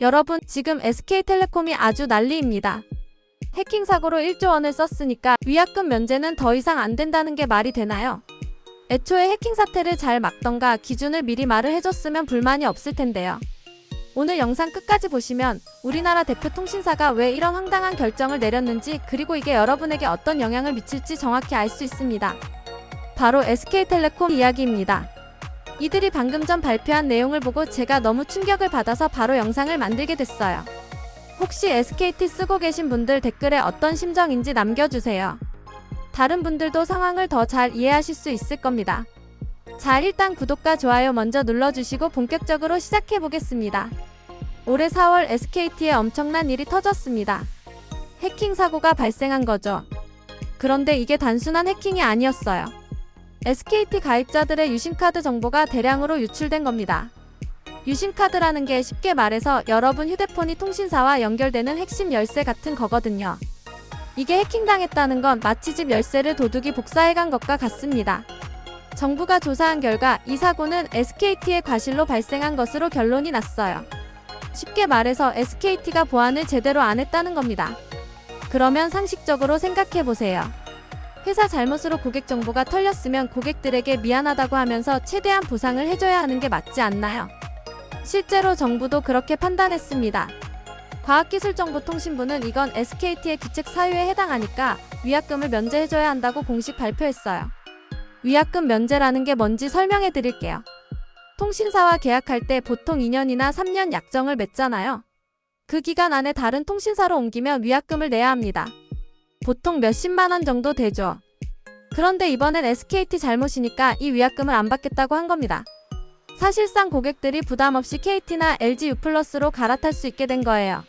여러분, 지금 SK텔레콤이 아주 난리입니다. 해킹 사고로 1조 원을 썼으니까 위약금 면제는 더 이상 안 된다는 게 말이 되나요? 애초에 해킹 사태를 잘 막던가 기준을 미리 말을 해줬으면 불만이 없을 텐데요. 오늘 영상 끝까지 보시면 우리나라 대표 통신사가 왜 이런 황당한 결정을 내렸는지 그리고 이게 여러분에게 어떤 영향을 미칠지 정확히 알 수 있습니다. 바로 SK텔레콤 이야기입니다. 이들이 방금 전 발표한 내용을 보고 제가 너무 충격을 받아서 바로 영상을 만들게 됐어요. 혹시 SKT 쓰고 계신 분들 댓글에 어떤 심정인지 남겨주세요. 다른 분들도 상황을 더 잘 이해하실 수 있을 겁니다. 자, 일단 구독과 좋아요 먼저 눌러주시고 본격적으로 시작해 보겠습니다. 올해 4월 SKT에 엄청난 일이 터졌습니다. 해킹 사고가 발생한 거죠. 그런데 이게 단순한 해킹이 아니었어요. SKT 가입자들의 유심카드 정보가 대량으로 유출된 겁니다. 유심카드라는 게 쉽게 말해서 여러분 휴대폰이 통신사와 연결되는 핵심 열쇠 같은 거거든요. 이게 해킹당했다는 건 마치 집 열쇠를 도둑이 복사해간 것과 같습니다. 정부가 조사한 결과 이 사고는 SKT의 과실로 발생한 것으로 결론이 났어요. 쉽게 말해서 SKT가 보안을 제대로 안 했다는 겁니다. 그러면 상식적으로 생각해 보세요. 회사 잘못으로 고객 정보가 털렸으면 고객들에게 미안하다고 하면서 최대한 보상을 해줘야 하는 게 맞지 않나요? 실제로 정부도 그렇게 판단했습니다. 과학기술정보통신부는 이건 SKT의 규칙 사유에 해당하니까 위약금을 면제해줘야 한다고 공식 발표했어요. 위약금 면제라는 게 뭔지 설명해 드릴게요. 통신사와 계약할 때 보통 2년이나 3년 약정을 맺잖아요. 그 기간 안에 다른 통신사로 옮기면 위약금을 내야 합니다. 보통 몇십만 원 정도 되죠. 그런데 이번엔 SKT 잘못이니까 이 위약금을 안 받겠다고 한 겁니다. 사실상 고객들이 부담 없이 KT나 LG U+로 갈아탈 수 있게 된 거예요.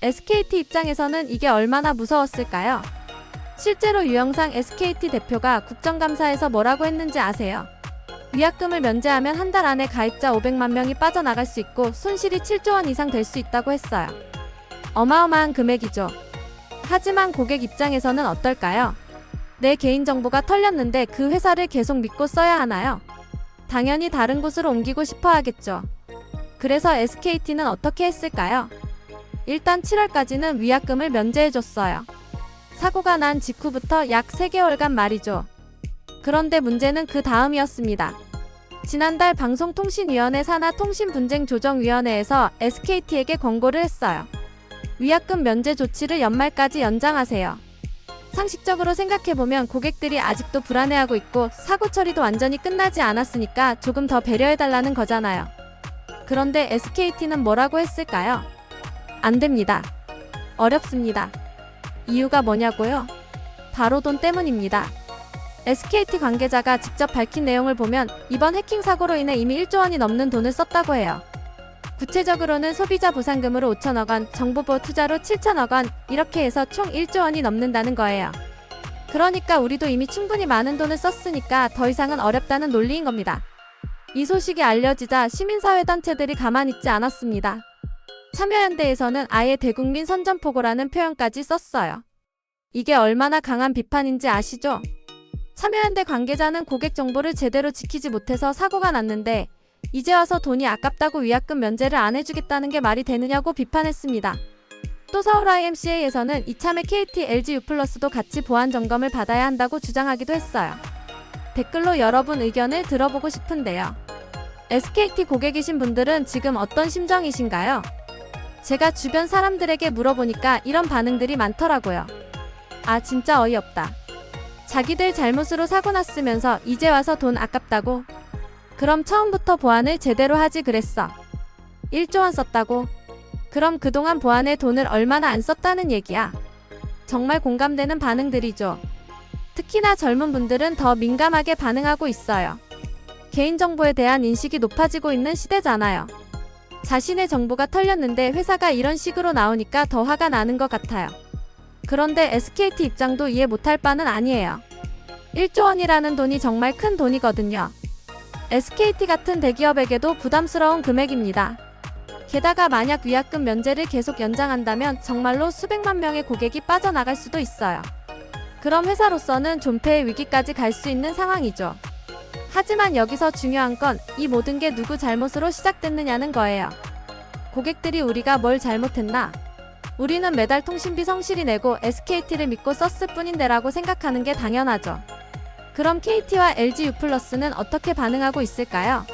SKT 입장에서는 이게 얼마나 무서웠을까요? 실제로 유영상 SKT 대표가 국정감사에서 뭐라고 했는지 아세요? 위약금을 면제하면 한 달 안에 가입자 500만 명이 빠져나갈 수 있고 손실이 7조 원 이상 될 수 있다고 했어요. 어마어마한 금액이죠. 하지만 고객 입장에서는 어떨까요? 내 개인정보가 털렸는데 그 회사를 계속 믿고 써야 하나요? 당연히 다른 곳으로 옮기고 싶어 하겠죠. 그래서 SKT는 어떻게 했을까요? 일단 7월까지는 위약금을 면제해줬어요. 사고가 난 직후부터 약 3개월간 말이죠. 그런데 문제는 그 다음이었습니다. 지난달 방송통신위원회 산하 통신분쟁조정위원회에서 SKT에게 권고를 했어요. 위약금 면제 조치를 연말까지 연장하세요. 상식적으로 생각해보면 고객들이 아직도 불안해하고 있고 사고 처리도 완전히 끝나지 않았으니까 조금 더 배려해달라는 거잖아요. 그런데 SKT는 뭐라고 했을까요? 안 됩니다. 어렵습니다. 이유가 뭐냐고요? 바로 돈 때문입니다. SKT 관계자가 직접 밝힌 내용을 보면 이번 해킹 사고로 인해 이미 1조 원이 넘는 돈을 썼다고 해요. 구체적으로는 소비자 보상금으로 5천억 원, 정보보호 투자로 7천억 원, 이렇게 해서 총 1조 원이 넘는다는 거예요. 그러니까 우리도 이미 충분히 많은 돈을 썼으니까 더 이상은 어렵다는 논리인 겁니다. 이 소식이 알려지자 시민사회단체들이 가만히 있지 않았습니다. 참여연대에서는 아예 대국민 선전포고라는 표현까지 썼어요. 이게 얼마나 강한 비판인지 아시죠? 참여연대 관계자는 고객 정보를 제대로 지키지 못해서 사고가 났는데 이제 와서 돈이 아깝다고 위약금 면제를 안 해주겠다는 게 말이 되느냐고 비판했습니다. 또 서울 IMCA에서는 이참에 KT, LG U+도 같이 보안 점검을 받아야 한다고 주장하기도 했어요. 댓글로 여러분 의견을 들어보고 싶은데요. SKT 고객이신 분들은 지금 어떤 심정이신가요? 제가 주변 사람들에게 물어보니까 이런 반응들이 많더라고요. 아, 진짜 어이없다. 자기들 잘못으로 사고 났으면서 이제 와서 돈 아깝다고? 그럼 처음부터 보안을 제대로 하지 그랬어. 1조 원 썼다고? 그럼 그동안 보안에 돈을 얼마나 안 썼다는 얘기야. 정말 공감되는 반응들이죠. 특히나 젊은 분들은 더 민감하게 반응하고 있어요. 개인정보에 대한 인식이 높아지고 있는 시대잖아요. 자신의 정보가 털렸는데 회사가 이런 식으로 나오니까 더 화가 나는 것 같아요. 그런데 SKT 입장도 이해 못할 바는 아니에요. 1조 원이라는 돈이 정말 큰 돈이거든요. SKT 같은 대기업에게도 부담스러운 금액입니다. 게다가 만약 위약금 면제를 계속 연장한다면 정말로 수백만 명의 고객이 빠져나갈 수도 있어요. 그럼 회사로서는 존폐의 위기까지 갈 수 있는 상황이죠. 하지만 여기서 중요한 건 이 모든 게 누구 잘못으로 시작됐느냐는 거예요. 고객들이 우리가 뭘 잘못했나? 우리는 매달 통신비 성실히 내고 SKT를 믿고 썼을 뿐인데라고 생각하는 게 당연하죠. 그럼 KT와 LG U+는 어떻게 반응하고 있을까요?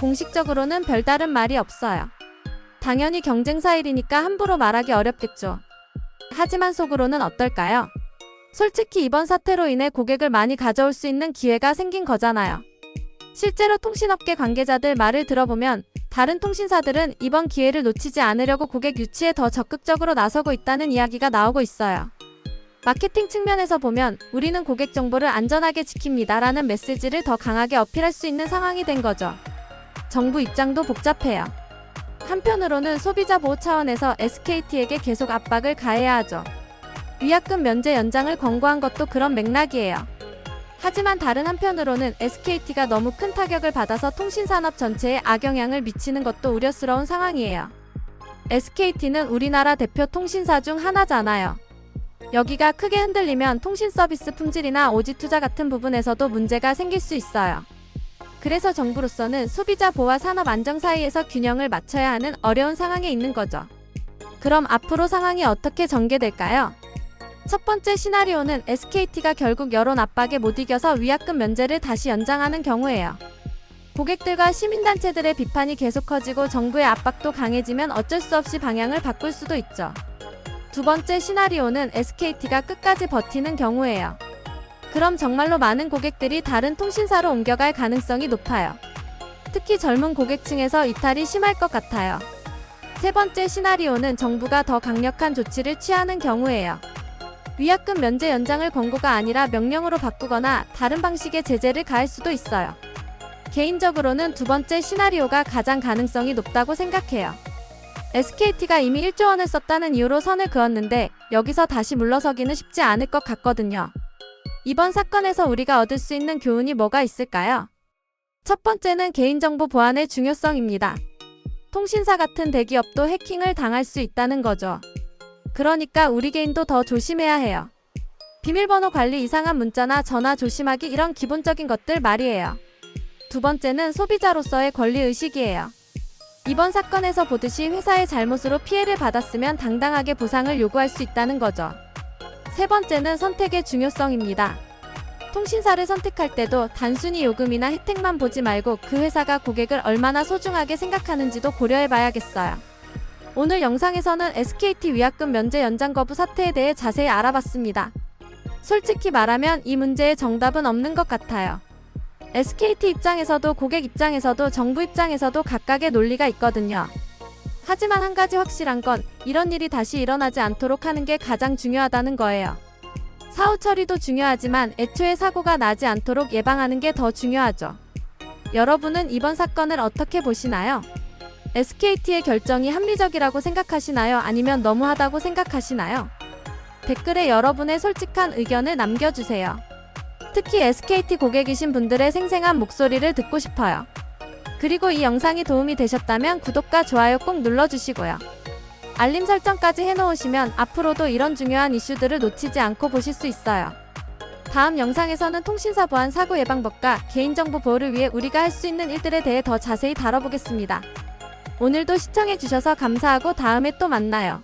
공식적으로는 별다른 말이 없어요. 당연히 경쟁사일이니까 함부로 말하기 어렵겠죠. 하지만 속으로는 어떨까요? 솔직히 이번 사태로 인해 고객을 많이 가져올 수 있는 기회가 생긴 거잖아요. 실제로 통신업계 관계자들 말을 들어보면 다른 통신사들은 이번 기회를 놓치지 않으려고 고객 유치에 더 적극적으로 나서고 있다는 이야기가 나오고 있어요. 마케팅 측면에서 보면 우리는 고객 정보를 안전하게 지킵니다 라는 메시지를 더 강하게 어필할 수 있는 상황이 된 거죠. 정부 입장도 복잡해요. 한편으로는 소비자 보호 차원에서 SKT에게 계속 압박을 가해야 하죠. 위약금 면제 연장을 권고한 것도 그런 맥락이에요. 하지만 다른 한편으로는 SKT가 너무 큰 타격을 받아서 통신산업 전체에 악영향을 미치는 것도 우려스러운 상황이에요. SKT는 우리나라 대표 통신사 중 하나잖아요. 여기가 크게 흔들리면 통신 서비스 품질이나 오지 투자 같은 부분에서도 문제가 생길 수 있어요. 그래서 정부로서는 소비자 보호와 산업 안정 사이에서 균형을 맞춰야 하는 어려운 상황에 있는 거죠. 그럼 앞으로 상황이 어떻게 전개될까요? 첫 번째 시나리오는 SKT가 결국 여론 압박에 못 이겨서 위약금 면제를 다시 연장하는 경우예요. 고객들과 시민단체들의 비판이 계속 커지고 정부의 압박도 강해지면 어쩔 수 없이 방향을 바꿀 수도 있죠. 두 번째 시나리오는 SKT가 끝까지 버티는 경우예요. 그럼 정말로 많은 고객들이 다른 통신사로 옮겨갈 가능성이 높아요. 특히 젊은 고객층에서 이탈이 심할 것 같아요. 세 번째 시나리오는 정부가 더 강력한 조치를 취하는 경우예요. 위약금 면제 연장을 권고가 아니라 명령으로 바꾸거나 다른 방식의 제재를 가할 수도 있어요. 개인적으로는 두 번째 시나리오가 가장 가능성이 높다고 생각해요. SKT가 이미 1조 원을 썼다는 이유로 선을 그었는데 여기서 다시 물러서기는 쉽지 않을 것 같거든요. 이번 사건에서 우리가 얻을 수 있는 교훈이 뭐가 있을까요? 첫 번째는 개인정보 보안의 중요성입니다. 통신사 같은 대기업도 해킹을 당할 수 있다는 거죠. 그러니까 우리 개인도 더 조심해야 해요. 비밀번호 관리 이상한 문자나 전화 조심하기 이런 기본적인 것들 말이에요. 두 번째는 소비자로서의 권리의식이에요. 이번 사건에서 보듯이 회사의 잘못으로 피해를 받았으면 당당하게 보상을 요구할 수 있다는 거죠. 세 번째는 선택의 중요성입니다. 통신사를 선택할 때도 단순히 요금이나 혜택만 보지 말고 그 회사가 고객을 얼마나 소중하게 생각하는지도 고려해 봐야겠어요. 오늘 영상에서는 SKT 위약금 면제 연장 거부 사태에 대해 자세히 알아봤습니다. 솔직히 말하면 이 문제의 정답은 없는 것 같아요. SKT 입장에서도 고객 입장에서도 정부 입장에서도 각각의 논리가 있거든요. 하지만 한 가지 확실한 건 이런 일이 다시 일어나지 않도록 하는 게 가장 중요하다는 거예요. 사후 처리도 중요하지만 애초에 사고가 나지 않도록 예방하는 게 더 중요하죠. 여러분은 이번 사건을 어떻게 보시나요? SKT의 결정이 합리적이라고 생각하시나요? 아니면 너무하다고 생각하시나요? 댓글에 여러분의 솔직한 의견을 남겨주세요. 특히 SKT 고객이신 분들의 생생한 목소리를 듣고 싶어요. 그리고 이 영상이 도움이 되셨다면 구독과 좋아요 꼭 눌러주시고요. 알림 설정까지 해놓으시면 앞으로도 이런 중요한 이슈들을 놓치지 않고 보실 수 있어요. 다음 영상에서는 통신사 보안 사고 예방법과 개인정보 보호를 위해 우리가 할 수 있는 일들에 대해 더 자세히 다뤄보겠습니다. 오늘도 시청해주셔서 감사하고 다음에 또 만나요.